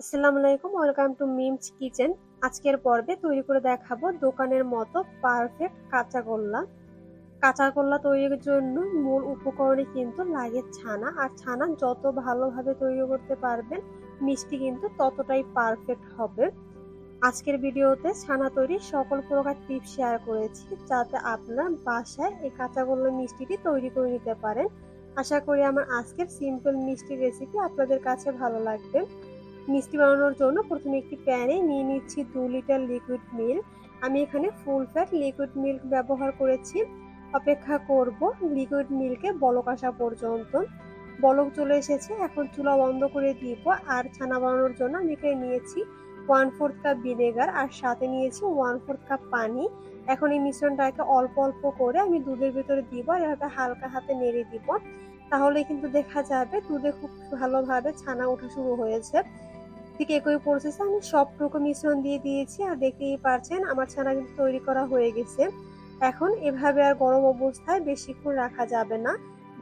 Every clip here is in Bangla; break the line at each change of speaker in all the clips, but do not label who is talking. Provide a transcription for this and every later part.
আসসালামু আলাইকুম, ওয়েলকাম টু মিমস কিচেন। আজকের পর্বে তৈরি করে দেখাবো দোকানের মতো পারফেক্ট কাঁচা গোল্লা। কাঁচা গোল্লা তৈরির জন্য মূল উপকরণে কিন্তু লাগে ছানা, আর ছানা যত ভালোভাবে তৈরি করতে পারবেন, মিষ্টি কিন্তু ততটাই পারফেক্ট হবে। আজকের ভিডিওতে ছানা তৈরির সকল প্রকার টিপস শেয়ার করেছি, যাতে আপনারা বাসায় এই কাঁচা গোল্লা মিষ্টিটি তৈরি করে নিতে পারেন। আশা করি আমার আজকের সিম্পল মিষ্টি রেসিপি আপনাদের কাছে ভালো লাগবে। মিষ্টি বানানোর জন্য প্রথমে একটি প্যানে নিয়ে নিচ্ছি দু লিটার লিকুইড মিল্ক আমি এখানে ফুল ফ্যাট লিকুইড মিল্ক ব্যবহার করেছি। অপেক্ষা করব লিকুইড মিল্কে বলক আসা পর্যন্ত। বলক চলে এসেছে, এখন চুলা বন্ধ করে দিব। আর ছানা বানানোর জন্য আমি এখানে নিয়েছি ওয়ান ফোর্থ কাপ ভিনেগার আর সাথে নিয়েছি ওয়ান ফোর্থ কাপ পানি। এখন এই মিশ্রণটাকে অল্প অল্প করে আমি দুধের ভিতরে দিব আর এভাবে হালকা হাতে নেড়ে দিব। তাহলে কিন্তু দেখা যাবে দুধে খুব ভালোভাবে ছানা ওঠা শুরু হয়েছে। ঠিক একই প্রসেসে আমি সবটুকু মিশ্রণ দিয়ে দিয়েছি আর দেখতেই পারছেন আমার ছানা কিন্তু তৈরি করা হয়ে গেছে। এখন এভাবে আর গরম অবস্থায় বেশিক্ষণ রাখা যাবে না।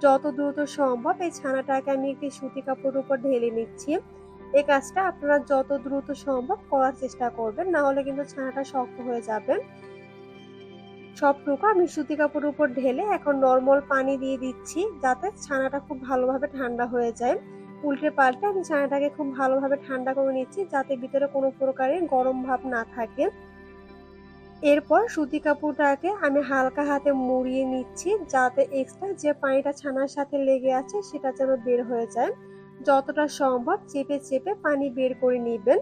যত দ্রুত সম্ভব এই ছানাটাকে আমি একটি সুতি কাপড়ের উপর ঢেলে নিচ্ছি। এই কাজটা আপনারা যত দ্রুত সম্ভব করার চেষ্টা করবেন, না হলে কিন্তু ছানাটা শক্ত হয়ে যাবে। সবটুকু আমি সুতি কাপড়ের উপর ঢেলে এখন নর্মাল পানি দিয়ে দিচ্ছি যাতে ছানাটা খুব ভালোভাবে ঠান্ডা হয়ে যায়। উল্টে পাল্টে আমি ছানাটাকে খুব ভালোভাবে ঠান্ডা করে নিচ্ছি, যাতে ভিতরে কোনো প্রকারের গরম ভাব না থাকে। এরপর সুতি কাপড়টাকে আমি হালকা হাতে মুড়িয়ে নিচ্ছি, যাতে এক্সট্রা যে পানিটা ছানার সাথে লেগে আছে সেটা যেন বের হয়ে যায়। যতটা সম্ভব চেপে চেপে পানি বের করে নিবেন।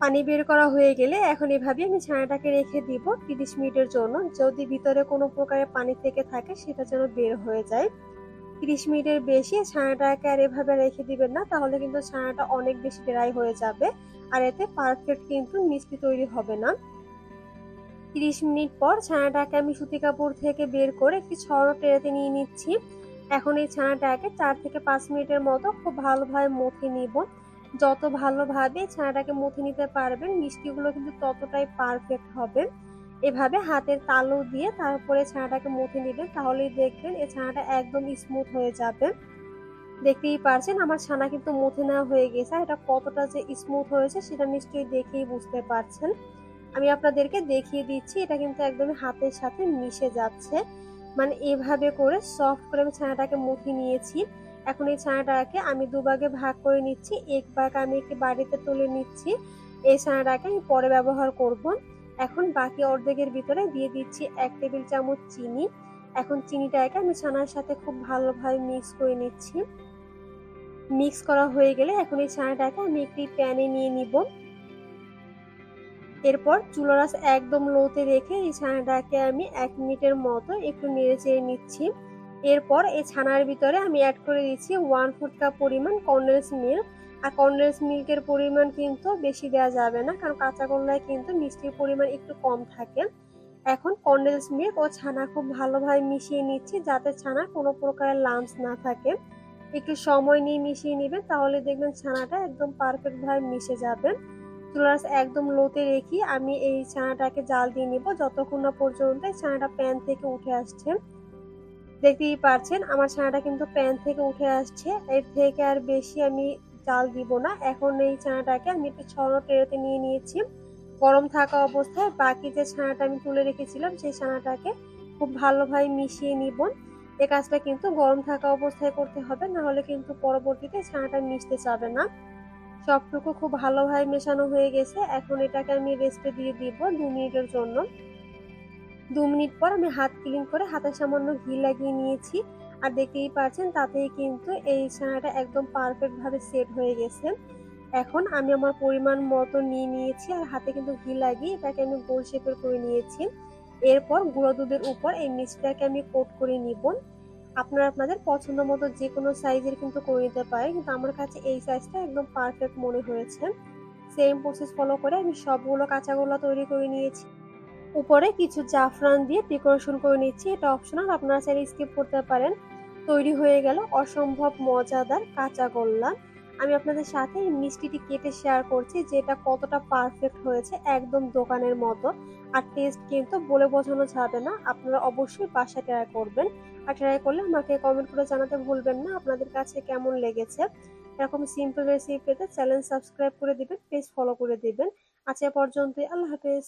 পানি বের করা হয়ে গেলে এখন এভাবে আমি ছানাটাকে রেখে দিব তিরিশ মিনিটের জন্য, যদি ভিতরে কোনো প্রকারের পানি থেকে থাকে সেটা যেন বের হয়ে যায়। তিরিশ মিনিটের বেশি ছানাটাকে আর এভাবে রেখে দিবেন না, তাহলে কিন্তু ছানাটা অনেক বেশি ড্রাই হয়ে যাবে, আর এতে পারফেক্ট কিন্তু মিষ্টি তৈরি হবে না। তিরিশ মিনিট পর ছানাটাকে আমি সুতি কাপড় থেকে বের করে একটি ছড়ো টেরাতে নিয়ে নিচ্ছি। এখন এই ছানাটাকে চার থেকে পাঁচ মিনিটের মতো খুব ভালোভাবে মথে নিব। যত ভালোভাবে ছানাটাকে মথে নিতে পারবেন, মিষ্টিগুলো কিন্তু ততটাই পারফেক্ট হবে। এভাবে হাতের তালু দিয়ে তারপরে ছানাটাকে মুথে নেবেন, তাহলেই দেখবেন এই ছানাটা একদম স্মুথ হয়ে যাবে। দেখতেই পারছেন, আমার ছানা কিন্তু মুথে নেওয়া হয়ে গেছে এটা কতটা যে স্মুথ হয়েছে সেটা নিশ্চয়ই দেখেই বুঝতে পারছেন। আমি আপনাদেরকে দেখিয়ে দিচ্ছি, এটা কিন্তু একদমই হাতের সাথে মিশে যাচ্ছে। মানে এভাবে করে সফট করে আমি ছানাটাকে মুথে নিয়েছি। এখন এই ছানাটাকে আমি দুভাগে ভাগ করে নিচ্ছি, এক ভাগ আমি একটি বাড়িতে তুলে নিচ্ছি। এই ছানাটাকে আমি পরে ব্যবহার করব। এখন বাকি অর্ধেকের ভিতরে দিয়ে দিচ্ছি এক টেবিল চামচ চিনি। এখন চিনিটাকে আমি ছানার সাথে খুব ভালোভাবে মিক্স করে নিচ্ছি। মিক্স করা হয়ে গেলে এখন এই ছানাটাকে আমি একটি প্যানে নিয়ে নিব। এরপর চুলারাস একদম লোতে রেখে এই ছানাটাকে আমি এক মিনিটের মতো একটু নেড়ে চেড়ে নিচ্ছি। এরপর এই ছানার ভিতরে আমি অ্যাড করে দিচ্ছি ওয়ান ফোর্থ কাপ পরিমাণ কন্ডেন্স মিল্ক আর কন্ডেন্স মিল্কের পরিমাণ কিন্তু বেশি দেওয়া যাবে না, কারণ কাঁচা কলায় কিন্তু মিষ্টির পরিমাণ একটু কম থাকে। এখন কন্ডেন্স মিল্ক ও ছানা খুব ভালোভাবে মিশিয়ে নিচ্ছি যাতে ছানা কোনো প্রকারের লামস না থাকে। একটু সময় নিয়ে মিশিয়ে নেবেন, তাহলে দেখবেন ছানাটা একদম পারফেক্টভাবে মিশে যাবে। চুলার একদম লোতে রেখে আমি এই ছানাটাকে জাল দিয়ে নিব, যতক্ষণ না পর্যন্ত ছানাটা প্যান থেকে উঠে আসছে। দেখতেই পারছেন, আমার ছানাটা কিন্তু প্যান থেকে উঠে আসছে। এর থেকে আর বেশি আমি চাল দিব না। এখন এই ছানাটাকে আমি একটু ছড়ো টেরোতে নিয়ে নিয়েছি। গরম থাকা অবস্থায় বাকি যে ছানাটা আমি তুলে রেখেছিলাম, সেই ছানাটাকে খুব ভালোভাবে মিশিয়ে নিব। এ কাজটা কিন্তু গরম থাকা অবস্থায় করতে হবে, না হলে কিন্তু পরবর্তীতে ছানাটা মিশতে চাবে না। সবটুকু খুব ভালোভাবে মেশানো হয়ে গেছে। এখন এটাকে আমি রেস্টে দিয়ে দিব দু মিনিটের জন্য। দু মিনিট পর আমি হাত ক্লিন করে হাতে সামান্য ঘি লাগিয়ে নিয়েছি। আর দেখতেই পাচ্ছেন, তাতেই কিন্তু এই ছানাটা একদম পারফেক্টভাবে সেট হয়ে গেছে। এখন আমি আমার পরিমাণ মতো নিয়ে নিয়েছি আর হাতে কিন্তু ঘি লাগিয়ে এটাকে আমি গোল শেপের করে নিয়েছি। এরপর গুঁড়ো দুধের উপর এই মিষ্টিটাকে আমি কোট করে নিব। আপনারা আপনাদের পছন্দ মতো যে কোনো সাইজের কিন্তু করে নিতে পারেন, কিন্তু আমার কাছে এই সাইজটা একদম পারফেক্ট মনে হয়েছে। সেম প্রসেস ফলো করে আমি সবগুলো কাঁচাগোলা তৈরি করে নিয়েছি। উপরে কিছু জাফরান দিয়ে ডেকোরেশন করে নিচ্ছি। এটা অপশনাল আপনারা চাইলে স্কিপ করতে পারেন। তৈরি হয়ে গেল অসম্ভব মজাদার কাঁচা গোল্লা আমি আপনাদের সাথে এই মিষ্টিটি কেটে শেয়ার করছি যে এটা কতটা পারফেক্ট হয়েছে একদম দোকানের মতো। আর টেস্ট কিন্তু বলে বোঝানো যাবে না, আপনারা অবশ্যই বাসায় ট্রাই করবেন। আর ট্রাই করলে আমাকে কমেন্ট করে জানাতে ভুলবেন না, আপনাদের কাছে কেমন লেগেছে। এরকম সিম্পল রেসিপি পেতে চ্যানেল সাবস্ক্রাইব করে দিবেন পেজ ফলো করে দিবেন। আজ এ পর্যন্তই, আল্লাহ হাফেজ।